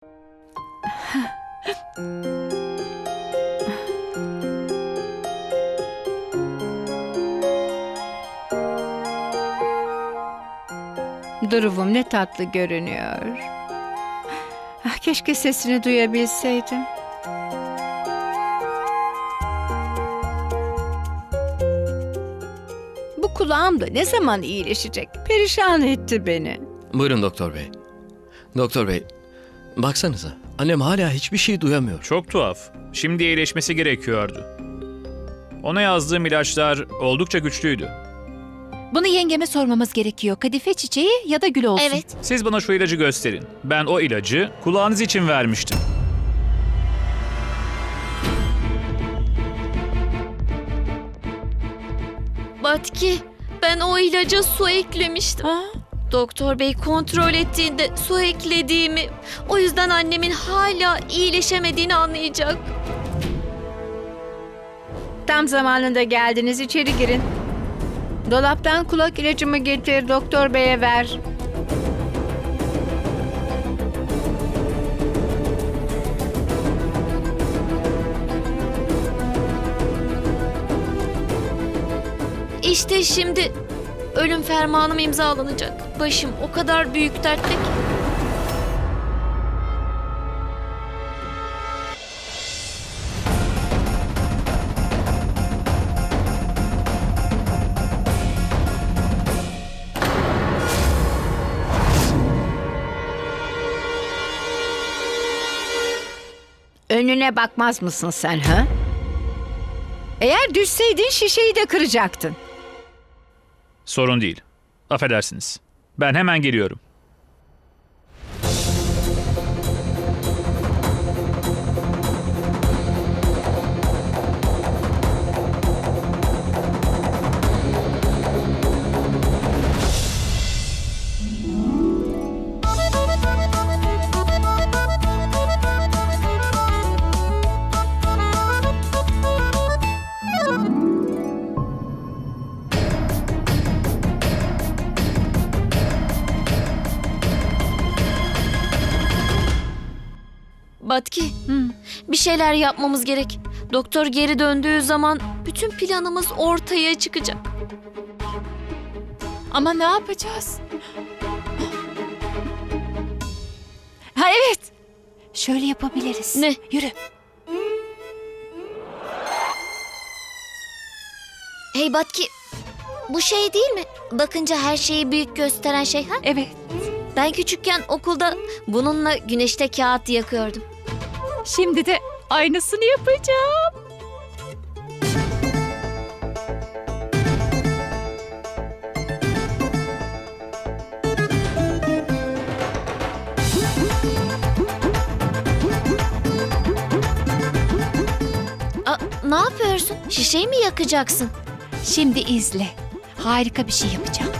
Duruvum ne tatlı görünüyor. Ah, keşke sesini duyabilseydim. Bu kulağım da ne zaman iyileşecek? Perişan etti beni. Buyurun doktor bey. Doktor bey, baksanıza. Annem hala hiçbir şey duyamıyor. Çok tuhaf. Şimdi iyileşmesi gerekiyordu. Ona yazdığım ilaçlar oldukça güçlüydü. Bunu yengeme sormamız gerekiyor. Kadife çiçeği ya da gül olsun. Evet. Siz bana şu ilacı gösterin. Ben o ilacı kulağınız için vermiştim. Batki, ben o ilaca su eklemiştim. Ha? Doktor bey kontrol ettiğinde su eklediğimi, o yüzden annemin hala iyileşemediğini anlayacak. Tam zamanında geldiniz. içeri girin. Dolaptan kulak ilacımı getir. Doktor beye ver. İşte şimdi ölüm fermanım imzalanacak. Başım o kadar büyük dertte ki. Önüne bakmaz mısın sen ha? Eğer düşseydin şişeyi de kıracaktın. Sorun değil. Affedersiniz. Ben hemen geliyorum. Batki, bir şeyler yapmamız gerek. Doktor geri döndüğü zaman bütün planımız ortaya çıkacak. Ama ne yapacağız? Ha evet. Şöyle yapabiliriz. Ne? Yürü. Hey Batki, bu şey değil mi? Bakınca her şeyi büyük gösteren şey ha? Evet. Ben küçükken okulda bununla güneşte kağıt yakıyordum. Şimdi de aynısını yapacağım. Aa, ne yapıyorsun? Şişeyi mi yakacaksın? Şimdi izle. Harika bir şey yapacağım.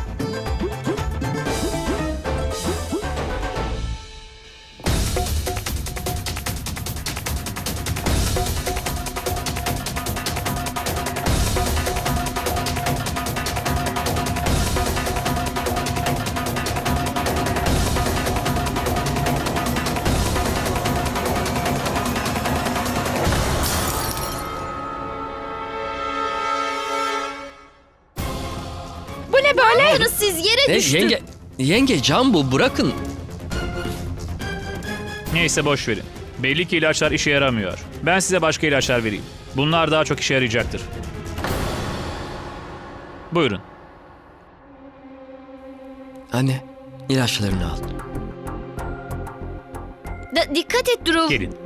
Ne böyle? Yaptınız siz yere Ne, düştü. yenge, yenge cam bu bırakın. Neyse boş verin. Belli ki ilaçlar işe yaramıyor. Ben size başka ilaçlar vereyim. Bunlar daha çok işe yarayacaktır. Buyurun. Anne, ilaçlarını al. Da- dikkat et Drew. Gelin.